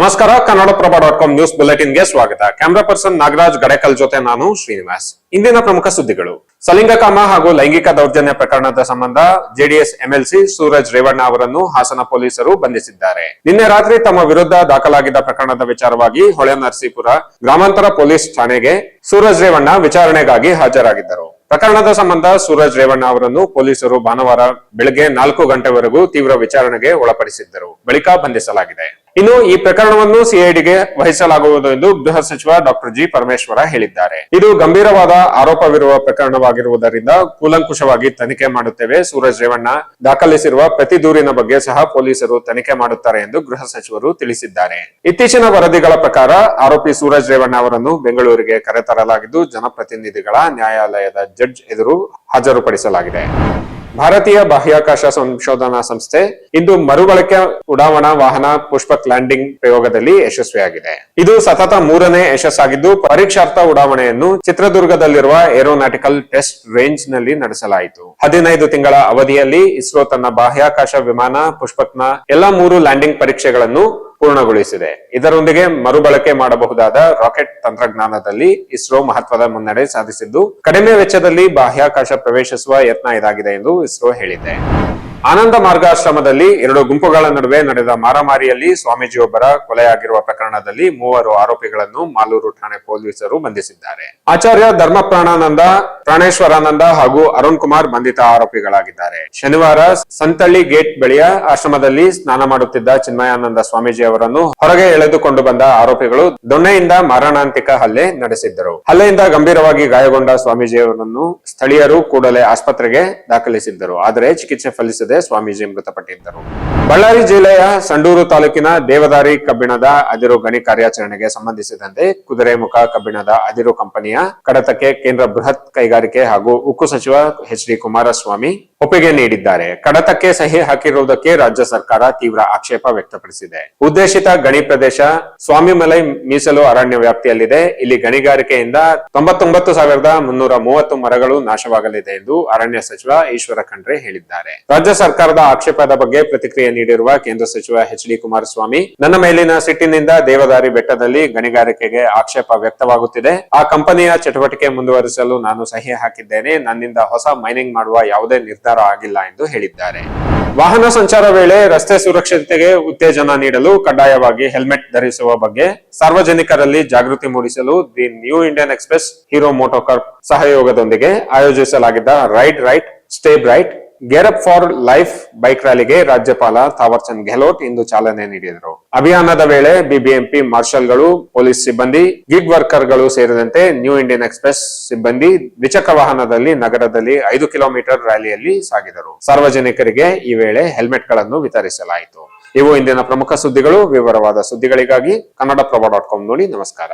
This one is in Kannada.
ನಮಸ್ಕಾರ ಕನ್ನಡಪ್ರಭ ಡಾಟ್ ಕಾಮ್ ನ್ಯೂಸ್ ಬುಲೆಟಿನ್ಗೆ ಸ್ವಾಗತ. ಕ್ಯಾಮರಾ ಪರ್ಸನ್ ನಾಗರಾಜ್ ಗಡಕಲ್ ಜೊತೆ ನಾನು ಶ್ರೀನಿವಾಸ್. ಇಂದಿನ ಪ್ರಮುಖ ಸುದ್ದಿಗಳು. ಸಲಿಂಗಕಾಮ ಹಾಗೂ ಲೈಂಗಿಕ ದೌರ್ಜನ್ಯ ಪ್ರಕರಣದ ಸಂಬಂಧ ಜೆಡಿಎಸ್ ಎಂಎಲ್ಸಿ ಸೂರಜ್ ರೇವಣ್ಣ ಅವರನ್ನು ಹಾಸನ ಪೊಲೀಸರು ಬಂಧಿಸಿದ್ದಾರೆ. ನಿನ್ನೆ ರಾತ್ರಿ ತಮ್ಮ ವಿರುದ್ಧ ದಾಖಲಾಗಿದ್ದ ಪ್ರಕರಣದ ವಿಚಾರವಾಗಿ ಹೊಳೆ ನರಸೀಪುರ ಗ್ರಾಮಾಂತರ ಪೊಲೀಸ್ ಠಾಣೆಗೆ ಸೂರಜ್ ರೇವಣ್ಣ ವಿಚಾರಣೆಗಾಗಿ ಹಾಜರಾಗಿದ್ದರು. ಪ್ರಕರಣದ ಸಂಬಂಧ ಸೂರಜ್ ರೇವಣ್ಣ ಅವರನ್ನು ಪೊಲೀಸರು ಭಾನುವಾರ ಬೆಳಗ್ಗೆ ನಾಲ್ಕು ಗಂಟೆವರೆಗೂ ತೀವ್ರ ವಿಚಾರಣೆಗೆ ಒಳಪಡಿಸಿದ್ದರು. ಬಳಿಕ ಬಂಧಿಸಲಾಗಿದೆ. ಇನ್ನು ಈ ಪ್ರಕರಣವನ್ನು ಸಿಐಡಿಗೆ ವಹಿಸಲಾಗುವುದು ಎಂದು ಗೃಹ ಸಚಿವ ಡಾಕ್ಟರ್ ಜಿ ಪರಮೇಶ್ವರ ಹೇಳಿದ್ದಾರೆ. ಇದು ಗಂಭೀರವಾದ ಆರೋಪವಿರುವ ಪ್ರಕರಣವಾಗಿರುವುದರಿಂದ ಕೂಲಂಕುಷವಾಗಿ ತನಿಖೆ ಮಾಡುತ್ತೇವೆ. ಸೂರಜ್ ರೇವಣ್ಣ ದಾಖಲಿಸಿರುವ ಪ್ರತಿ ದೂರಿನ ಬಗ್ಗೆ ಸಹ ಪೊಲೀಸರು ತನಿಖೆ ಮಾಡುತ್ತಾರೆ ಎಂದು ಗೃಹ ಸಚಿವರು ತಿಳಿಸಿದ್ದಾರೆ. ಇತ್ತೀಚಿನ ವರದಿಗಳ ಪ್ರಕಾರ ಆರೋಪಿ ಸೂರಜ್ ರೇವಣ್ಣ ಅವರನ್ನು ಬೆಂಗಳೂರಿಗೆ ಕರೆತರಲಾಗಿದ್ದು, ಜನಪ್ರತಿನಿಧಿಗಳ ನ್ಯಾಯಾಲಯದ ಜಡ್ಜ್ ಎದುರು ಹಾಜರುಪಡಿಸಲಾಗಿದೆ. ಭಾರತೀಯ ಬಾಹ್ಯಾಕಾಶ ಸಂಶೋಧನಾ ಸಂಸ್ಥೆ ಇಂದು ಮರುಬಳಕೆ ಉಡಾವಣಾ ವಾಹನ ಪುಷ್ಪಕ್ ಲ್ಯಾಂಡಿಂಗ್ ಪ್ರಯೋಗದಲ್ಲಿ ಯಶಸ್ವಿಯಾಗಿದೆ. ಇದು ಸತತ ಮೂರನೇ ಯಶಸ್ಸಾಗಿದ್ದು, ಪರೀಕ್ಷಾರ್ಥ ಉಡಾವಣೆಯನ್ನು ಚಿತ್ರದುರ್ಗದಲ್ಲಿರುವ ಏರೋನಾಟಿಕಲ್ ಟೆಸ್ಟ್ ರೇಂಜ್ನಲ್ಲಿ ನಡೆಸಲಾಯಿತು. ಹದಿನೈದು ತಿಂಗಳ ಅವಧಿಯಲ್ಲಿ ಇಸ್ರೋ ತನ್ನ ಬಾಹ್ಯಾಕಾಶ ವಿಮಾನ, ಪುಷ್ಪಕ್ನ ಎಲ್ಲಾ ಮೂರು ಲ್ಯಾಂಡಿಂಗ್ ಪರೀಕ್ಷೆಗಳನ್ನು ಪೂರ್ಣಗೊಳಿಸಿದೆ. ಇದರೊಂದಿಗೆ ಮರುಬಳಕೆ ಮಾಡಬಹುದಾದ ರಾಕೆಟ್ ತಂತ್ರಜ್ಞಾನದಲ್ಲಿ ಇಸ್ರೋ ಮಹತ್ವದ ಮುನ್ನಡೆ ಸಾಧಿಸಿದ್ದು, ಕಡಿಮೆ ವೆಚ್ಚದಲ್ಲಿ ಬಾಹ್ಯಾಕಾಶ ಪ್ರವೇಶಿಸುವ ಯತ್ನ ಇದಾಗಿದೆ ಎಂದು ಇಸ್ರೋ ಹೇಳಿದೆ. ಆನಂದ ಮಾರ್ಗಾಶ್ರಮದಲ್ಲಿ ಎರಡು ಗುಂಪುಗಳ ನಡುವೆ ನಡೆದ ಮಾರಾಮಾರಿಯಲ್ಲಿ ಸ್ವಾಮೀಜಿಯೊಬ್ಬರ ಕೊಲೆಯಾಗಿರುವ ಪ್ರಕರಣದಲ್ಲಿ ಮೂವರು ಆರೋಪಿಗಳನ್ನು ಮಾಲೂರು ಠಾಣೆ ಪೊಲೀಸರು ಬಂಧಿಸಿದ್ದಾರೆ. ಆಚಾರ್ಯ ಧರ್ಮಪ್ರಾಣಾನಂದ, ಪ್ರಾಣೇಶ್ವರಾನಂದ ಹಾಗೂ ಅರುಣ್ ಕುಮಾರ್ ಬಂಧಿತ ಆರೋಪಿಗಳಾಗಿದ್ದಾರೆ. ಶನಿವಾರ ಸಂತಳ್ಳಿ ಗೇಟ್ ಬಳಿಯ ಆಶ್ರಮದಲ್ಲಿ ಸ್ನಾನ ಮಾಡುತ್ತಿದ್ದ ಚಿನ್ಮಯಾನಂದ ಸ್ವಾಮೀಜಿ ಅವರನ್ನು ಹೊರಗೆ ಎಳೆದುಕೊಂಡು ಬಂದ ಆರೋಪಿಗಳು ದೊಣ್ಣೆಯಿಂದ ಮಾರಣಾಂತಿಕ ಹಲ್ಲೆ ನಡೆಸಿದ್ದರು. ಹಲ್ಲೆಯಿಂದ ಗಂಭೀರವಾಗಿ ಗಾಯಗೊಂಡ ಸ್ವಾಮೀಜಿಯವರನ್ನು ಸ್ಥಳೀಯರು ಕೂಡಲೇ ಆಸ್ಪತ್ರೆಗೆ ದಾಖಲಿಸಿದ್ದರು. ಆದರೆ ಚಿಕಿತ್ಸೆ ಫಲಿಸದೆ ಸ್ವಾಮೀಜಿ ಮೃತಪಟ್ಟಿದ್ದರು ಬಳ್ಳಾರಿ ಜಿಲ್ಲೆಯ ಸಂಡೂರು ತಾಲೂಕಿನ ದೇವದಾರಿ ಕಬ್ಬಿಣದ ಅದಿರು ಗಣಿ ಕಾರ್ಯಾಚರಣೆಗೆ ಸಂಬಂಧಿಸಿದಂತೆ ಕುದುರೆಮುಖ ಕಬ್ಬಿಣದ ಅದಿರು ಕಂಪನಿಯ ಕಡತಕ್ಕೆ ಕೇಂದ್ರ ಬೃಹತ್ ಕೈಗಾರಿಕೆ ಹಾಗೂ ಉಕ್ಕು ಸಚಿವ ಎಚ್ ಡಿ ಕುಮಾರಸ್ವಾಮಿ ಒಪ್ಪಿಗೆ ನೀಡಿದ್ದಾರೆ. ಕಡತಕ್ಕೆ ಸಹಿ ಹಾಕಿರುವುದಕ್ಕೆ ರಾಜ್ಯ ಸರ್ಕಾರ ತೀವ್ರ ಆಕ್ಷೇಪ ವ್ಯಕ್ತಪಡಿಸಿದೆ. ಉದ್ದೇಶಿತ ಗಣಿ ಪ್ರದೇಶ ಸ್ವಾಮಿಮಲೈ ಮೀಸಲು ಅರಣ್ಯ ವ್ಯಾಪ್ತಿಯಲ್ಲಿದೆ. ಇಲ್ಲಿ ಗಣಿಗಾರಿಕೆಯಿಂದ ತೊಂಬತ್ತೊಂಬತ್ತು ಸಾವಿರದ ಮುನ್ನೂರ ಮೂವತ್ತು ಮರಗಳು ನಾಶವಾಗಲಿದೆ ಎಂದು ಅರಣ್ಯ ಸಚಿವ ಈಶ್ವರ ಖಂಡ್ರೆ ಹೇಳಿದ್ದಾರೆ. ರಾಜ್ಯ ಸರ್ಕಾರದ ಆಕ್ಷೇಪದ ಬಗ್ಗೆ ಪ್ರತಿಕ್ರಿಯೆ ನೀಡಿರುವ ಕೇಂದ್ರ ಸಚಿವ ಎಚ್ ಡಿ ಕುಮಾರಸ್ವಾಮಿ, ನನ್ನ ಮೇಲಿನ ಸಿಟ್ಟಿನಿಂದ ದೇವದಾರಿ ಬೆಟ್ಟದಲ್ಲಿ ಗಣಿಗಾರಿಕೆಗೆ ಆಕ್ಷೇಪ ವ್ಯಕ್ತವಾಗುತ್ತಿದೆ. ಆ ಕಂಪನಿಯ ಚಟುವಟಿಕೆ ಮುಂದುವರಿಸಲು ನಾನು ಸಹಿ ಹಾಕಿದ್ದೇನೆ. ನನ್ನಿಂದ ಹೊಸ ಮೈನಿಂಗ್ ಮಾಡುವ ಯಾವುದೇ ನಿರ್ಧಾರ ಆಗಿಲ್ಲ ಎಂದು ಹೇಳಿದ್ದಾರೆ. ವಾಹನ ಸಂಚಾರ ವೇಳೆ ರಸ್ತೆ ಸುರಕ್ಷತೆಗೆ ಉತ್ತೇಜನ ನೀಡಲು ಕಡ್ಡಾಯವಾಗಿ ಹೆಲ್ಮೆಟ್ ಧರಿಸುವ ಬಗ್ಗೆ ಸಾರ್ವಜನಿಕರಲ್ಲಿ ಜಾಗೃತಿ ಮೂಡಿಸಲು the New Indian Express, Hero MotoCorp ಸಹಯೋಗದೊಂದಿಗೆ ಆಯೋಜಿಸಲಾಗಿದ್ದ ride right, stay bright, gear up for life bike ರ್ಯಾಲಿಗೆ ರಾಜ್ಯಪಾಲ ಥಾವರ್ ಚಂದ್ ಗೆಹ್ಲೋಟ್ ಇಂದು ಚಾಲನೆ ನೀಡಿದರು. ಅಭಿಯಾನದ ವೇಳೆ ಬಿಬಿಎಂಪಿ ಮಾರ್ಷಲ್ಗಳು, ಪೊಲೀಸ್ ಸಿಬ್ಬಂದಿ, ಗಿಗ್ ವರ್ಕರ್ಗಳು ಸೇರಿದಂತೆ ನ್ಯೂ ಇಂಡಿಯನ್ ಎಕ್ಸ್ಪ್ರೆಸ್ ಸಿಬ್ಬಂದಿ ದ್ವಿಚಕ್ರ ವಾಹನದಲ್ಲಿ ನಗರದಲ್ಲಿ ಐದು ಕಿಲೋಮೀಟರ್ ರ್ಯಾಲಿಯಲ್ಲಿ ಸಾಗಿದರು. ಸಾರ್ವಜನಿಕರಿಗೆ ಈ ವೇಳೆ ಹೆಲ್ಮೆಟ್ಗಳನ್ನು ವಿತರಿಸಲಾಯಿತು. ಇವು ಇಂದಿನ ಪ್ರಮುಖ ಸುದ್ದಿಗಳು. ವಿವರವಾದ ಸುದ್ದಿಗಳಿಗಾಗಿ ಕಾಮ್ ನೋಡಿ ನಮಸ್ಕಾರ.